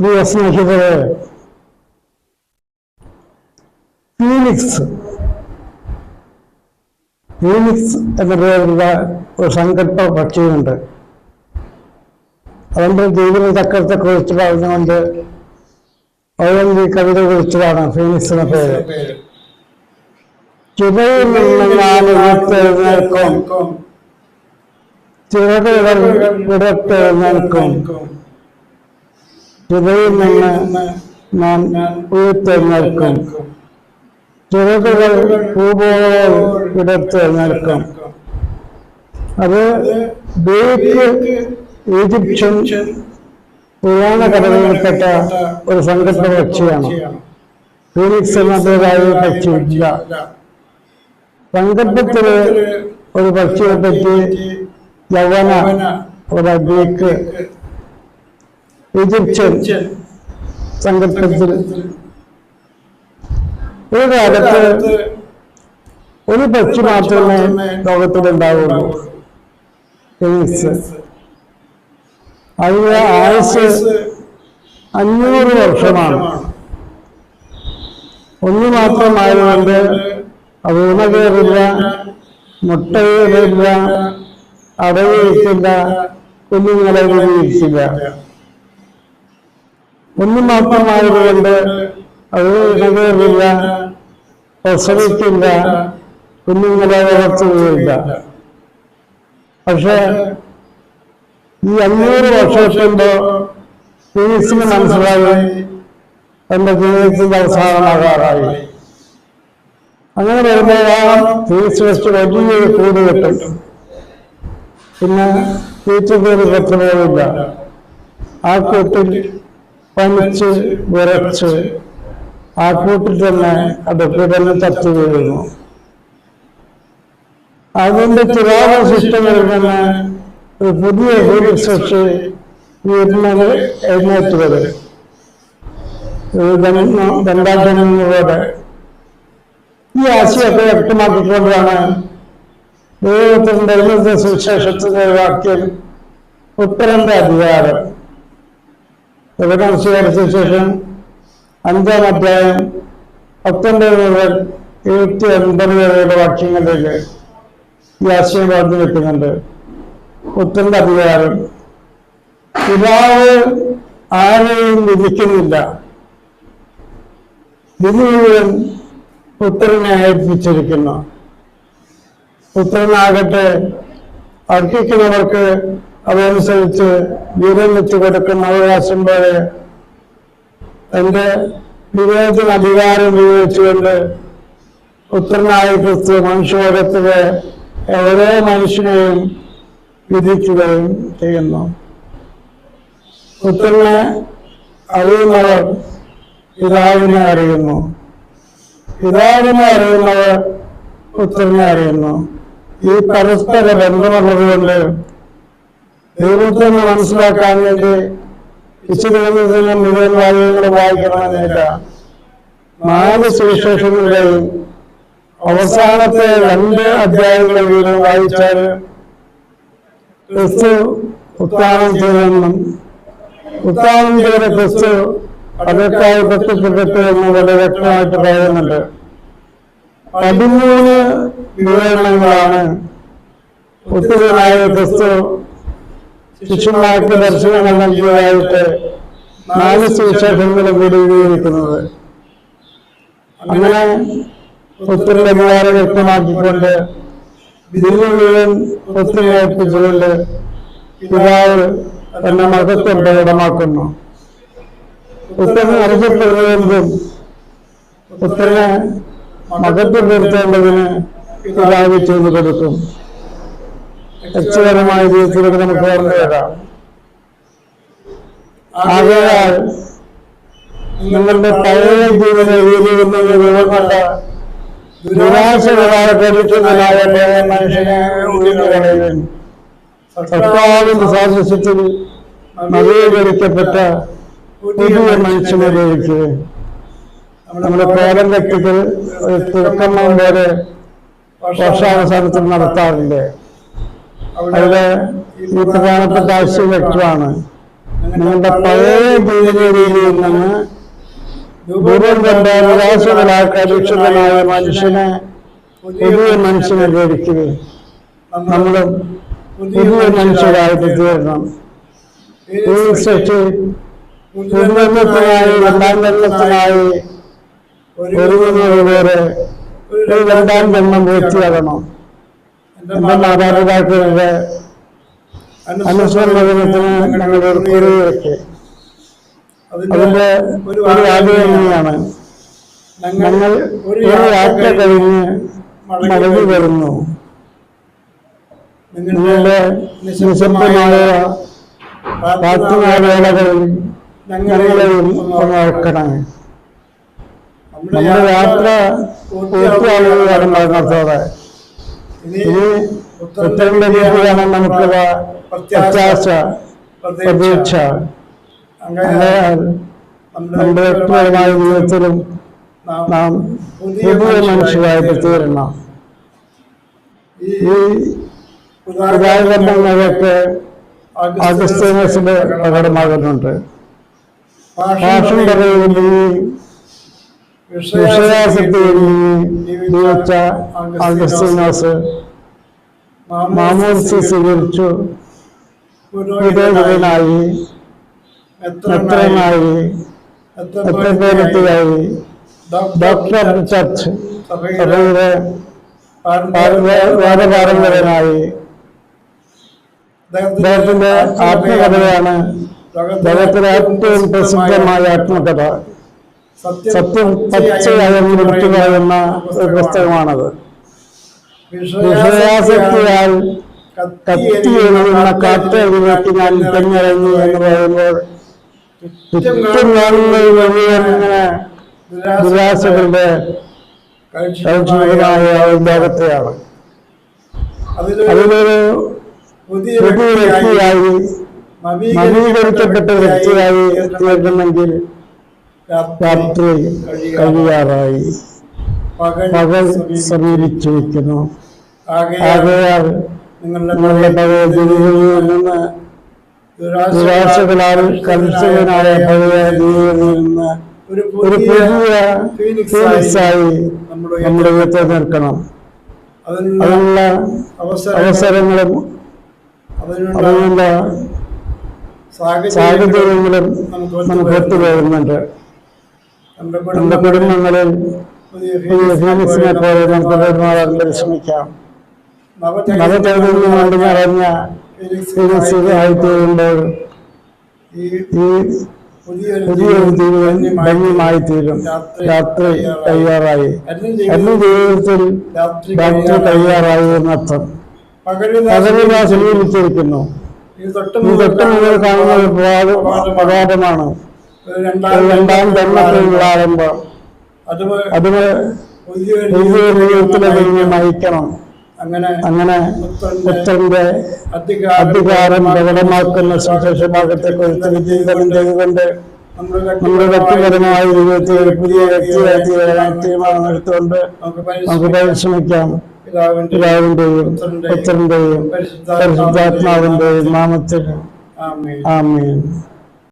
പ്രിയ സ്നേഹിതരെ Phoenix Phoenix എന്ന പേരുള്ള ഒരു സങ്കല്പ പക്ഷിയുണ്ട്. അതുകൊണ്ട് ജീവിത ചക്രത്തെ കുറിച്ച് പറഞ്ഞുകൊണ്ട് അവന്റെ കവിത കുറിച്ചതാണ് ഫീനിക്സ് എന്ന പേര്. ചിതയിൽ നിന്ന് ഞാൻ ഉയർത്തെഴുന്നേൽക്കും ചിറകുകൾ ചിതയിൽ നിന്ന് നാം ഉയർത്തെഴുന്നേൽക്കും ചിറകുകൾ പൂപോൽ വിടത്തെഴുന്നേൽക്കും അത് ഗ്രീക്ക് ഈജിപ്ഷ്യൻ പുരാണ കഥകളിൽപ്പെട്ട ഒരു സങ്കല്പ പക്ഷിയാണ് ഫീനിക്സ് എന്നതായ പക്ഷി ഇല്ല സങ്കല്പത്തിൽ ഒരു പക്ഷിയെ പറ്റി യവന ഒരു ഗ്രീക്ക് ഈജിപ്ഷ്യൻ സങ്കല്പത്തിൽ ഒരു കാലത്ത് ഒരു പക്ഷി മാത്രമേ ലോകത്തിലുണ്ടാവുള്ളൂ. ഫീനിക്സ് അതിന്റെ ആയുസ് അഞ്ഞൂറ് വർഷമാണ്. ഒന്ന് മാത്രമായതുകൊണ്ട് അത് ഊണ കയറില്ല മുട്ട കയറില്ല അടവ് അടവിരിക്കില്ല കുഞ്ഞുങ്ങളെ വിരിയിച്ചില്ല ഒന്ന് മാത്രമായതുകൊണ്ട് അത് കയറില്ല പ്രസവിക്കില്ല കുഞ്ഞുങ്ങളെ വളർത്തുകയില്ല പക്ഷെ ഈ അഞ്ഞൂറ് വർഷത്തിന്റെ ഫീനിക്സിന് മനസ്സിലായി എന്റെ ജീവിതത്തിന്റെ അവസാനമാകാറായി അങ്ങനെ വരുമ്പോഴാണ് ഫീസ് വെച്ച് വലിയൊരു കൂട് കിട്ടും പിന്നെ തീറ്റക്കൊരു പത്രമില്ല ആ കൂട്ടിൽ പനിച്ച് വിറച്ച് ആ കൂട്ടിൽ തന്നെ അതൊക്കെ തന്നെ തത്തു വീഴുന്നു. അതിന്റെ ചിരാത സിസ്റ്റങ്ങളിൽ തന്നെ ഒരു പുതിയ ഫീനിക്സ് വെച്ച് വീട്ടിനത് എഴുന്നേറ്റ് വരും ദണ്ഡാജനങ്ങളോട് ഈ ആശയൊക്കെ വ്യക്തമാക്കിക്കൊണ്ടാണ് ദൈവത്തിന്റെ ഇന്നത്തെ സുവിശേഷത്തിന്റെ വാക്യം ഉത്തരന്റെ അധികാരം. എവിടെയാണ് ശേഷം അഞ്ചാം അധ്യായം പത്തൊൻപത് മുതൽ ഇരുപത്തി ഒൻപത് വരെയുള്ള വാക്യങ്ങളിലേക്ക് ഈ ആശയം പറഞ്ഞു വെക്കുന്നുണ്ട് ഉത്തരന്റെ അധികാരം. പിതാവ് ആരെയും വിധിക്കുന്നില്ല. വിധി മുഴുവൻ പുത്രനെ ഏൽപ്പിച്ചിരിക്കുന്നു. പുത്രനാകട്ടെ അർഹിക്കുന്നവർക്ക് അതനുസരിച്ച് വീരം വെച്ച് കൊടുക്കുന്ന അവകാശം പോലെ എന്റെ വിവേചന അധികാരം ഉപയോഗിച്ചുകൊണ്ട് പുത്രനായ ക്രിസ്തു മനുഷ്യലോകത്തിലെ ഓരോ മനുഷ്യനെയും വിധിക്കുകയും ചെയ്യുന്നു. പുത്രനെ അറിയുന്നവർ പിതാവിനെ അറിയുന്നു. പിതാവിനെ അറിയുന്നവർ പുത്രനെ അറിയുന്നു. ഈ പരസ്പര ബന്ധമുള്ളതുകൊണ്ട് ദൈവത്തെ മനസ്സിലാക്കാൻ വേണ്ടി വിശുദ്ധ മുഴുവൻ വാക്യങ്ങൾ വായിക്കണമെന്നില്ല. നാല് സുവിശേഷങ്ങളുടെയും അവസാനത്തെ രണ്ട് അധ്യായങ്ങളെങ്കിലും വായിച്ചാൽ ക്രിസ്തു ഉത്താനം ചെയ്തെന്നും ഉത്താനം ചെയ്ത ക്രിസ്തു അതൊക്കെ പ്രത്യക്ഷപ്പെട്ടു എന്ന് വളരെ വ്യക്തമായിട്ട് പറയുന്നുണ്ട്. പതിമൂന്ന് വിവരണങ്ങളാണ്. ഒത്തിരി ക്രിസ്തു ശിഷ്യന്മാർക്ക് ദർശനങ്ങൾ നൽകിയതായിട്ട് നാല് സുവിശേഷങ്ങളും ഉപയോഗിക്കുന്നത്. അങ്ങനെ പുത്രന്റെ വികാരം വ്യക്തമാക്കിക്കൊണ്ട് ദിന മുഴുവൻ ഏൽപ്പിച്ചുകൊണ്ട് പിതാവ് എന്നെ മതത്തെ പ്രകടമാക്കുന്നു. പുത്രനെ അറിയപ്പെടുന്നതെന്തും പുത്രനെ മതത്തിൽ നിർത്തേണ്ടതിന് പിതാവ് ചെയ്തു കൊടുക്കും. രക്ഷകരമായ ജീവിതത്തിലേക്ക് നമുക്ക് ഓർമ്മ വരാം ആകയാൽ നിങ്ങളുടെ പഴയ ജീവന രീതിയിൽ വിവരമല്ല നിരാശകളായ പഠിക്കുന്നതിനായ മനുഷ്യനെ ഉള്ളിൽ കളയുവൻ. കർത്താവിന്റെ സാദൃശ്യത്തിൽ നവീകരിക്കപ്പെട്ട പുതിയ മനുഷ്യനെ ലഭിക്കുകയും നമ്മുടെ പേരം വ്യക്തികൾ തുടക്കം വരെ വർഷാവസാനത്തിൽ നടത്താറില്ലേ അവിടെ ഈ പ്രധാനപ്പെട്ട ആശയം വ്യക്തമാണ്. നിങ്ങളുടെ പഴയ ജീവിത രീതിയിൽ നിന്ന് ദൂരം കണ്ട നിരാശകളാക്ക അധിഷ്ഠിതനായ മനുഷ്യനെ പുതിയ മനുഷ്യനെ ലഭിക്കുകയും നമ്മളും പുതിയ മനുഷ്യരായിട്ട് തീരണം. ചികിത്സിച്ച് പുതുജന്മത്തിനായി രണ്ടാം ജന്മത്തിനായി ഒരുങ്ങുന്നത് വരെ ഒരു രണ്ടാം ജന്മം പൂർത്തിയാകണം. മാതാപിതാക്കളുടെ അനുസരണത്തിന് ഞങ്ങൾ ഒരുക്കി അതിന്റെ ഒരു ആഗ്രഹമാണ് ഞങ്ങൾ ഒരു യാത്ര കഴിഞ്ഞ് മടങ്ങി വരുന്നു. നിങ്ങളുടെ നിശബ്ദമായ പ്രാർത്ഥനാവേളകളിൽ ഞങ്ങളെയും ഓർക്കണമേ നമ്മുടെ യാത്ര പൂർത്തിയാകുന്നത് മരണത്തോടെ ഇനി ഉത്തരം ലഭിക്കുകയാണ് നമുക്കുള്ള പ്രത്യാശ പ്രതീക്ഷ. അങ്ങനെയാൽ നമ്മുടെ വ്യക്തിപരമായ ജീവിതത്തിലും നാം പുതിയ മനുഷ്യരായിട്ട് തീരണം. ഈ ഉദാഹരണങ്ങളൊക്കെ അഗസ്തീനസിന്റെ പ്രകടമാകുന്നുണ്ട് ഭാഷം പറയുകയും വിഷയാസക്തിയിൽ ജീവിച്ച അഗസ്തീനോസ് മാമോസ് സ്വീകരിച്ചു. പുരോഹിതനായി എത്രനായി ഡോക്ടർ ചർച്ച് സഭയുടെ വേദപാരമ്പര്യനായി അദ്ദേഹത്തിന്റെ ആത്മകഥയാണ് ലോകത്തിലെ ഏറ്റവും പ്രസിദ്ധമായ ആത്മകഥ. സത്യം പച്ചയായ പറയുന്ന ഒരു പുസ്തകമാണത്. വിഷയാസക്തിയാൽ കത്തി എഴുതുന്ന കാറ്റെഴുതി ഞാൻ തെങ്ങിറങ്ങി എന്ന് പറയുമ്പോൾ ചുറ്റും കാണുന്നത് മുഴുവൻ ഇങ്ങനെ നിരാശകളുടെ കഴിച്ചുമായ ഒരു ലോകത്തെയാണ്. അതിലൊരു പുതിയ വ്യക്തിയായി നവീകരിക്കപ്പെട്ട വ്യക്തിയായി തീർക്കണമെങ്കിൽ രാത്രി കഴിയാറായി. പകൽ സമീപിച്ചിരിക്കുന്നു. ആകയാൽ നിങ്ങളുടെ പഴയ നിന്ന് ദുരാശകളാൽ കലുഷിതനായ പഴയ നിന്ന് ഒരു പുതിയ ഫീനിക്സായി നമ്മുടെ വീട്ടിൽ നിൽക്കണം അതിനുള്ള അവസരങ്ങളും അതിനുള്ള സാഹചര്യങ്ങളും നമുക്ക് ഒത്തുപോകുന്നുണ്ട് നമ്മുടെ കുടുംബങ്ങളിൽ പോലെ നമുക്ക് പെരുമാറാൻ പരിശ്രമിക്കാം നവചൈതന്യം കൊണ്ട് നിറഞ്ഞ ഫീനിക്സ് ആയിത്തീരുമ്പോൾ ഈ പുതിയൊരു ജീവിതം ധന്യമായി തീരും രാത്രി തയ്യാറായി. എന്റെ ജീവിതത്തിൽ രാത്രി തയ്യാറായി. എന്നർത്ഥം. പകലിൽ ആ സമീപിച്ചിരിക്കുന്നു ഈ തൊട്ട് മുതൽ കാണുന്നത് പ്രഭാതമാണ് രണ്ടാം ജന്മത്തിലുള്ള ആരംഭം അത് പുതിയൊരു ജീവിതത്തിലേക്ക് നയിക്കണം അങ്ങനെ പുത്രന്റെ അധികാരം പ്രകടമാക്കുന്ന സുശേഷ ഭാഗത്തെ കുറിച്ച് വിജീകരണം ചെയ്തുകൊണ്ട് നമ്മുടെ വ്യക്തിപരമായ ജീവിതത്തിൽ ഒരു പുതിയ വ്യക്തിയായി തീരാൻ തീരുമാനം എടുത്തുകൊണ്ട് നമുക്ക് പരിശ്രമിക്കാം. പിതാവിന്റെയും പുത്രന്റെയും പരിശുദ്ധാത്മാവിന്റെയും നാമത്തിൽ. ആമീൻ.